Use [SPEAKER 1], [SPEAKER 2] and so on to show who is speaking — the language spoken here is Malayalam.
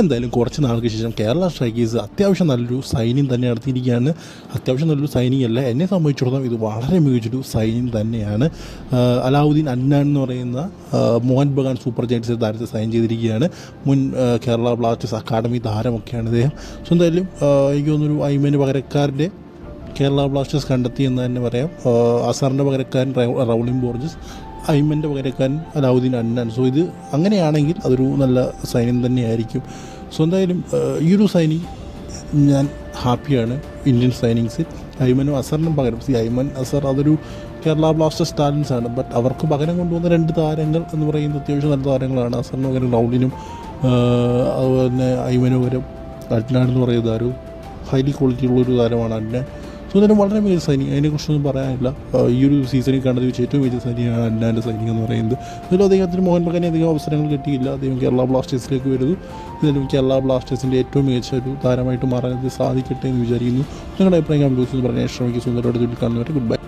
[SPEAKER 1] എന്തായാലും കുറച്ച് നാൾക്ക് ശേഷം കേരള സ്ട്രൈക്കേഴ്സ് അത്യാവശ്യം നല്ലൊരു സൈനിങ് തന്നെ നടത്തിയിരിക്കുകയാണ്. അത്യാവശ്യം നല്ലൊരു സൈനിങ് അല്ല. എന്നെ സംബന്ധിച്ചിടത്തോളം ഇത് വളരെ മികച്ചൊരു സൈനിങ് തന്നെയാണ്. അലാവുദ്ദീൻ അന്നാൻ എന്ന് പറയുന്ന മോഹൻ ബഗാൻ സൂപ്പർ ജയൻസ് താരത്തെ സൈൻ ചെയ്തിരിക്കുകയാണ്. മുൻ കേരള ബ്ലാസ്റ്റേഴ്സ് അക്കാഡമി താരമൊക്കെയാണ് ഇദ്ദേഹം. സോ എന്തായാലും എനിക്ക് തോന്നുന്നൊരു ഐമേന് പകരക്കാരന്റെ കേരള ബ്ലാസ്റ്റേഴ്സ് കണ്ടെത്തി എന്ന് തന്നെ പറയാം. അസറിന്റെ പകരക്കാരൻ റൗളിംഗ് ബോർജസ്. ഐമന്റെ പകരക്കാരൻ അലാവുദ്ദീൻ അന്നാൻ സോ ഇത് അങ്ങനെയാണെങ്കിൽ അതൊരു നല്ല സൈനിങ് തന്നെയായിരിക്കും. സോ എന്തായാലും ഈ ഒരു സൈനിങ് ഞാൻ ഹാപ്പിയാണ്. ഇന്ത്യൻ സൈനിങ്സിൽ അയ്മനും അസറിനും പകരം. സി അയ്മൻ അസർ അതൊരു കേരള ബ്ലാസ്റ്റേഴ്സ് ടാലൻസ് ആണ്. ബട്ട് അവർക്ക് പകരം കൊണ്ടുവന്ന രണ്ട് താരങ്ങൾ എന്ന് പറയുന്നത് അത്യാവശ്യം നല്ല താരങ്ങളാണ്. അസറിന് പകരം റൗണ്ടിനും അതുപോലെ തന്നെ ഐമന് പകരം അഡ്നാൻ എന്ന് പറയുന്ന ഒരു ഹൈലി ക്വാളിറ്റി ഉള്ളൊരു താരമാണ് അഡ്നാൻ സോ വളരെ മികച്ച സൈനിങ് അതിനെക്കുറിച്ചൊന്നും പറയാനില്ല. ഈ ഒരു സീസണിൽ കണ്ടത് വെച്ച് ഏറ്റവും മികച്ച സൈനിങ്ങാണ് അന്നാന്റെ സൈനിങ് എന്ന് പറയുന്നത്. അതിൽ അദ്ദേഹത്തിന് മോഹൻ ബഗാനെ അധികം അവസരങ്ങൾ കിട്ടിയില്ല. അദ്ദേഹം കേരള ബ്ലാസ്റ്റേഴ്സിലേക്ക് വരുന്നു. ഇതിലും കേരള ബ്ലാസ്റ്റേഴ്സിന്റെ ഏറ്റവും മികച്ച ഒരു താരമായിട്ട് മാറാൻ സാധിക്കട്ടെ എന്ന് വിചാരിക്കുന്നു. നിങ്ങളുടെ അഭിപ്രായം എന്ന് പറഞ്ഞാൽ ശ്രമിക്കും സുന്ദരോട് കാണുന്നവരെ ഗുഡ് ബൈ